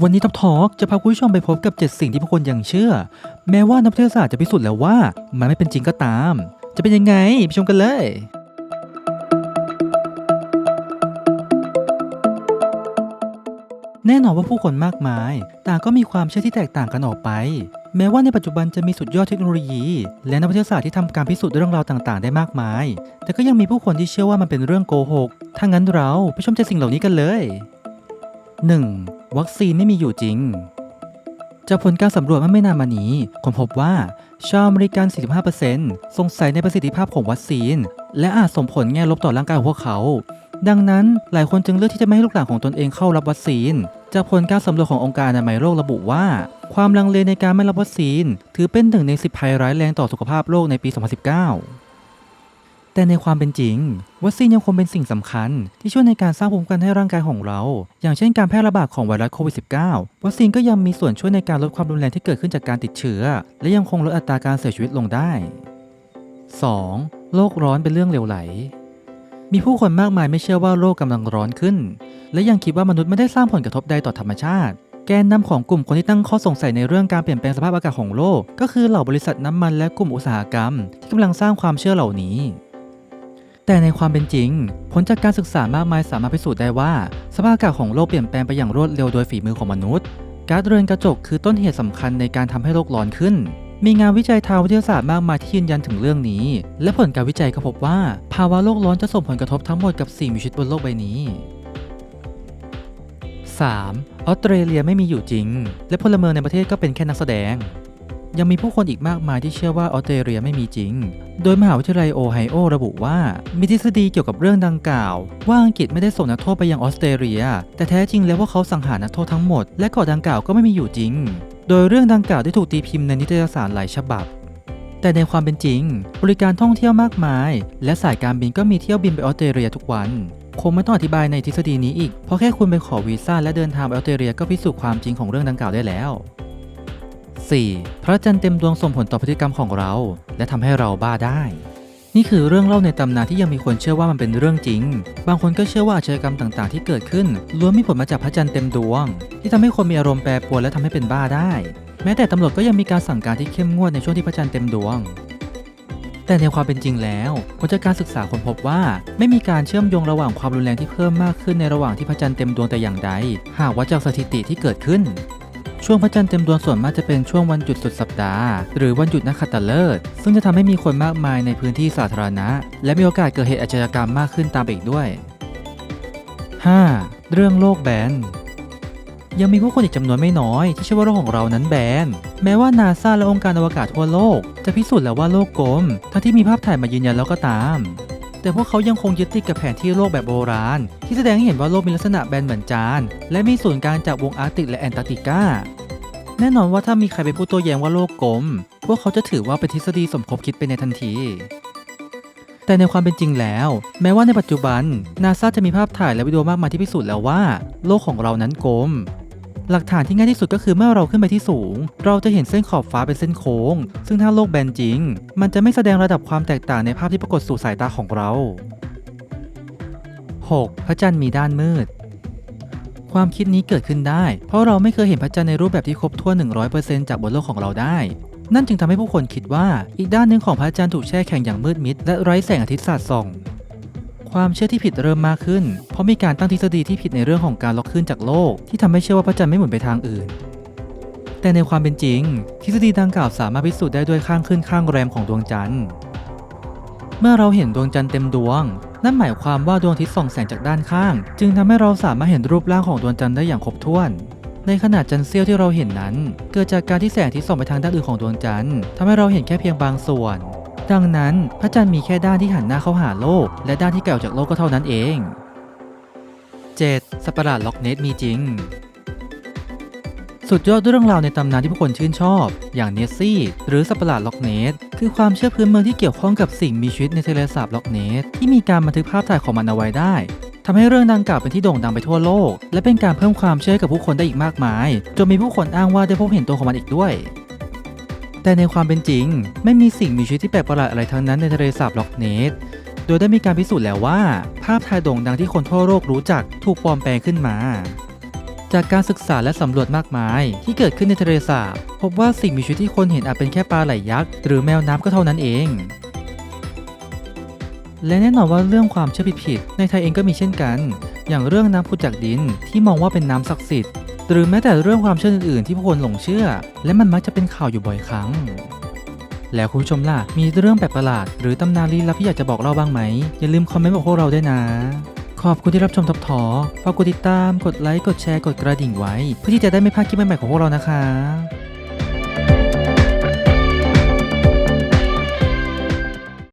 วันนี้ท็อปทอ k จะพาคุณผู้ชมไปพบกับ 7 สิ่งที่ผู้คนยังเชื่อ แม้ว่านักวิทยาศาสตร์จะพิสูจน์แล้วว่า มันไม่เป็นจริงก็ตาม จะเป็นยังไงไปชมกันเลย แน่นอนว่าผู้คนมากมาย ต่างก็มีความเชื่อที่แตกต่างกันออกไป แม้ว่าในปัจจุบันจะมีสุดยอดเทคโนโลยี และนักวิทยาศาสตร์ที่ทำการพิสูจน์เรื่องราวต่าง ๆ ได้มากมาย แต่ก็ยังมีผู้คนที่เชื่อว่ามันเป็นเรื่องโกหกถ้างั้นเราไปชมเจ็ดสิ่งเหล่านี้กันเลย 1. วัคซีนไม่มีอยู่จริง จากผลการสำรวจเมื่อไม่นานมานี้คนพบว่าชาวอเมริกัน 45%สงสัยในประสิทธิภาพของวัคซีน และอาจส่งผลแง่ลบต่อร่างกายของพวกเขา ดังนั้นหลายคนจึงเลือกที่จะไม่ให้ลูกหลานของตนเองเข้ารับวัคซีน จากผลการสำรวจขององค์การอนามัยโลกระบุว่า ความลังเลในการไม่รับวัคซีน ถือเป็นหนึ่งในสิบภัยร้ายแรงต่อสุขภาพโลกในปี 2019 แต่ในความเป็นจริง วัคซีนยังคงเป็นสิ่งสำคัญ ที่ช่วยในการสร้างภูมิคุ้มกันให้ร่างกายของเรา อย่างเช่นการแพร่ระบาดของไวรัสโควิด -19 วัคซีนก็ยังมีส่วนช่วยในการลดความรุนแรงที่เกิดขึ้นจากการติดเชื้อ และยังคงลดอัตราการเสียชีวิตลงได้ 2. โลกร้อนเป็นเรื่องเลวไหล มีผู้คนมากมายไม่เชื่อว่าโลกกำลังร้อนขึ้น และยังคิดว่ามนุษย์ไม่ได้สร้างผลกระทบใดต่อธรรมชาติ แกนนำของกลุ่มคนที่ตั้งข้อสงสัยในเรื่องการเปลี่ยนแปลงสภาพอากาศของโลก ก็คือเหล่าบริษัทน้ำมันและกลุ่มอุตสาหกรรม ที่กำลังสร้างความเชื่อเหล่านี้ แต่ในความเป็นจริง ผลจากการศึกษามากมายสามารถพิสูจน์ได้ว่า สภาพอากาศของโลกเปลี่ยนแปลงไปอย่างรวดเร็วโดยฝีมือของมนุษย์ กาซเรือนกระจกคือต้นเหตุสำคัญในการทำให้โลกร้อนขึ้น มีงานวิจัยทางวิทยาศาสตร์มากมายที่ยืนยันถึงเรื่องนี้ และผลการวิจัยก็พบว่า ภาวะโลกร้อนจะส่งผลกระทบทั้งหมดกับสิ่งมีชีวิตบนโลกใบนี้ 3. ออสเตรเลียไม่มีอยู่จริง และพลเมืองในประเทศก็เป็นแค่นักแสดง ยังมีผู้คนอีกมากมายที่เชื่อว่าออสเตรเลียไม่มีจริง โดยมหาวิทยาลัยโอไฮโอระบุว่า มีทฤษฎีเกี่ยวกับเรื่องดังกล่าว ว่าอังกฤษไม่ได้ส่งนักโทษไปยังออสเตรเลีย แต่แท้จริงแล้วว่าเขาสังหารนักโทษทั้งหมด และเกาะดังกล่าวก็ไม่มีอยู่จริง โดยเรื่องดังกล่าวได้ถูกตีพิมพ์ในนิตยสารหลายฉบับ แต่ในความเป็นจริง บริการท่องเที่ยวมากมาย และสายการบินก็มีเที่ยวบินไปออสเตรเลียทุกวันคงไม่ต้องอธิบายในทฤษฎีนี้อีก เพราะแค่คุณไปขอวีซ่าและเดินทางไปออสเตรเลียก็พิสูจน์ความจริงของเรื่องดังกล่าวได้แล้ว 4. พระจันทร์เต็มดวงส่งผลต่อพฤติกรรมของเรา และทำให้เราบ้าได้ นี่คือเรื่องเล่าในตำนานที่ยังมีคนเชื่อว่ามันเป็นเรื่องจริง บางคนก็เชื่อว่าอาชญากรรมต่างๆ ที่เกิดขึ้นล้วนมีผลมาจากพระจันทร์เต็มดวง ที่ทำให้คนมีอารมณ์แปรปรวนและทำให้เป็นบ้าได้ แม้แต่ตำรวจก็ยังมีการสั่งการที่เข้มงวดในช่วงที่พระจันทร์เต็มดวงแต่ในความเป็นจริงแล้วผลจากการศึกษาค้นพบว่า ไม่มีการเชื่อมโยงระหว่างความรุนแรงที่เพิ่มมากขึ้นในระหว่างที่พระจันทร์เต็มดวงแต่อย่างใด หากวัดจากสถิติที่เกิดขึ้น ช่วงพระจันทร์เต็มดวงส่วนมากจะเป็นช่วงวันหยุดสุดสัปดาห์ หรือวันหยุดนักขัตฤกษ์ซึ่งจะทำให้มีคนมากมายในพื้นที่สาธารณะ และมีโอกาสเกิดเหตุอาชญากรรมมากขึ้นตามไปอีกด้วย 5. เรื่องโลกแบนยังมีผู้คนอีกจำนวนไม่น้อยที่เชื่อว่าโลกของเรานั้นแบน แม้ว่านาซาและองค์การอวกาศทั่วโลก จะพิสูจน์แล้วว่าโลกกลม ทั้งที่มีภาพถ่ายมายืนยันแล้วก็ตาม แต่พวกเขายังคงยึดติดกับแผนที่โลกแบบโบราณ ที่แสดงให้เห็นว่าโลกมีลักษณะแบนเหมือนจาน และมีศูนย์กลางจากวงอาร์ติกและแอนตาร์กติกา แน่นอนว่าถ้ามีใครไปพูดโต้แย้งว่าโลกกลม พวกเขาจะถือว่าเป็นทฤษฎีสมคบคิดไปในทันที แต่ในความเป็นจริงแล้ว แม้ว่าในปัจจุบันนาซาจะมีภาพถ่ายและวิดีโอมากมายที่พิสูจน์แล้วว่า โลกของเรานั้นกลม หลักฐานที่ง่ายที่สุดก็คือเมื่อเราขึ้นไปที่สูง เราจะเห็นเส้นขอบฟ้าเป็นเส้นโค้ง ซึ่งถ้าโลกแบนจริง มันจะไม่แสดงระดับความแตกต่างในภาพที่ปรากฏสู่สายตาของเรา 6. พระจันทร์มีด้านมืด ความคิดนี้เกิดขึ้นได้ เพราะเราไม่เคยเห็นพระจันทร์ในรูปแบบที่ครบถ้วน 100%จากบนโลกของเราได้ นั่นจึงทำให้ผู้คนคิดว่าอีกด้านหนึ่งของพระจันทร์ถูกแช่แข็งอย่างมืดมิดและไร้แสงอาทิตย์สาดส่อง ความเชื่อที่ผิดเริ่มมากขึ้น เพราะมีการตั้งทฤษฎีที่ผิดในเรื่องของการล็อกขึ้นจากโลก ที่ทำให้เชื่อว่าพระจันทร์ไม่หมุนไปทางอื่น แต่ในความเป็นจริง ทฤษฎีดังกล่าวสามารถพิสูจน์ได้ด้วยข้างขึ้นข้างแรมของดวงจันทร์ เมื่อเราเห็นดวงจันทร์เต็มดวง นั่นหมายความว่าดวงอาทิตย์ส่องแสงจากด้านข้าง จึงทำให้เราสามารถเห็นรูปร่างของดวงจันทร์ได้อย่างครบถ้วนในขณะจันทร์เสี้ยวที่เราเห็นนั้น เกิดจากการที่แสงทิตย์ส่องไปทางด้านอื่นของดวงจันทร์ทำให้เราเห็นแค่เพียงบางส่วน ดังนั้น พระจันทร์มีแค่ด้านที่หันหน้าเข้าหาโลก และด้านที่ไกลออกจากโลกก็เท่านั้นเอง 7. สัตว์ประหลาดล็อกเนสมีจริง สุดยอดเรื่องราวในตำนานที่ผู้คนชื่นชอบ อย่างเนสซี่ หรือสัตว์ประหลาดล็อกเนสคือความเชื่อพื้นเมืองที่เกี่ยวข้องกับสิ่งมีชีวิตในทะเลสาบล็อกเนสที่มีการบันทึกภาพถ่ายของมันเอาไว้ได้ทำให้เรื่องดังกล่าวเป็นที่โด่งดังไปทั่วโลก และเป็นการเพิ่มความเชื่อให้กับผู้คนได้อีกมากมาย จนมีผู้คนอ้างว่าได้พบเห็นตัวของมันอีกด้วย แต่ในความเป็นจริง ไม่มีสิ่งมีชีวิตที่แปลกประหลาดอะไรทั้งนั้นในทะเลสาบล็อกเนสโดยได้มีการพิสูจน์แล้วว่า ภาพถ่ายโด่งดังที่คนทั่วโลกรู้จักถูกปลอมแปลงขึ้นมา จากการศึกษาและสำรวจมากมายที่เกิดขึ้นในทะเลสาบพบว่าสิ่งมีชีวิตที่คนเห็นอาจเป็นแค่ปลาไหลยักษ์หรือแมวน้ำก็เท่านั้นเอง และแน่นอนว่าเรื่องความเชื่อผิดๆในไทยเองก็มีเช่นกัน อย่างเรื่องน้ำผุดจากดินที่มองว่าเป็นน้ำศักดิ์สิทธิ์ หรือแม้แต่เรื่องความเชื่ออื่นๆ ที่ผู้คนหลงเชื่อ และมันมักจะเป็นข่าวอยู่บ่อยครั้ง แล้วคุณผู้ชมล่ะ มีเรื่องแปลกประหลาด หรือตำนานลี้ลับที่อยากจะบอกเล่าบ้างไหม อย่าลืมคอมเมนต์บอกพวกเราด้วยนะ ขอบคุณที่รับชมทับทอฝากกดติดตาม กดไลค์ กดแชร์ กดกระดิ่งไว้ เพื่อที่จะได้ไม่พลาดคลิปใหม่ๆของพวกเรานะคะ